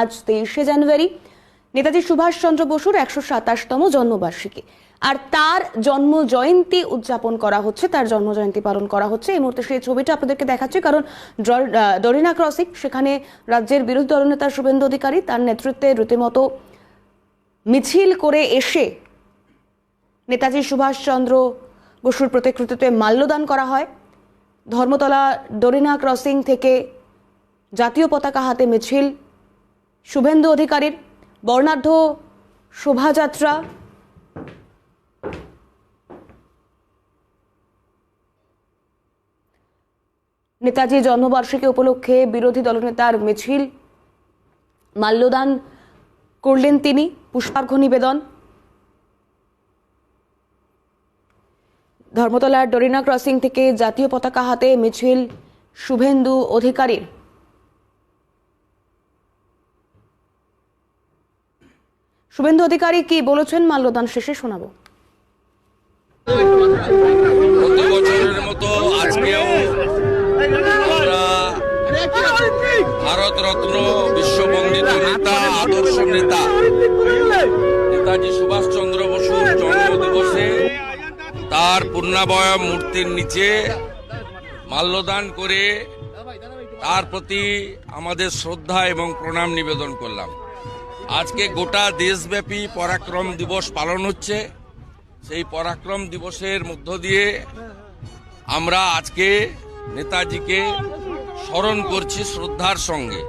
আজ তেইশে জানুয়ারি। নেতাজি সুভাষচন্দ্র বসুর একশো সাতাশতম জন্মবার্ষিকী। আর তার জন্ম জয়ন্তী উদযাপন করা হচ্ছে, তার জন্ম জয়ন্তী পালন করা হচ্ছে। এই মুহূর্তে সেই ছবিটা আপনাদেরকে দেখাচ্ছি, কারণ ডরিনা ক্রসিং সেখানে রাজ্যের বিরোধী দলনেতা শুভেন্দু অধিকারী তার নেতৃত্বে রীতিমতো মিছিল করে এসে নেতাজি সুভাষচন্দ্র বসুর প্রতিকৃতিতে মাল্যদান করা হয়। ধর্মতলা ডরিনা ক্রসিং থেকে জাতীয় পতাকা হাতে মিছিল শুভেন্দু অধিকারীর বর্ণাঢ্য শোভাযাত্রা। নেতাজি জন্মবার্ষিকী উপলক্ষে বিরোধী দলনেতার মিছিল। মাল্যদান করলেন তিনি, পুষ্পার্ঘ্য নিবেদন। ধর্মতলার ডরিনা ক্রসিং থেকে জাতীয় পতাকা হাতে মিছিল শুভেন্দু অধিকারীর। শুভেন্দু অধিকারী কি বলেছেন? মাল্যদান শেষে শোনাবো। মতো আজকেও ভারত রত্ন বিশ্ববন্দিত নেতা, আদর্শ নেতা, নেতাজি সুভাষচন্দ্র বসুর জন্ম দিবসে তার পূর্ণাবয় মূর্তির নিচে মাল্যদান করে তার প্রতি আমাদের শ্রদ্ধা এবং প্রণাম নিবেদন করলাম। আজকে গোটা দেশব্যাপী পরাক্রম দিবস পালন হচ্ছে। সেই পরাক্রম দিবসের মধ্য দিয়ে আমরা আজকে নেতাজিকে স্মরণ করছি শ্রদ্ধার সঙ্গে।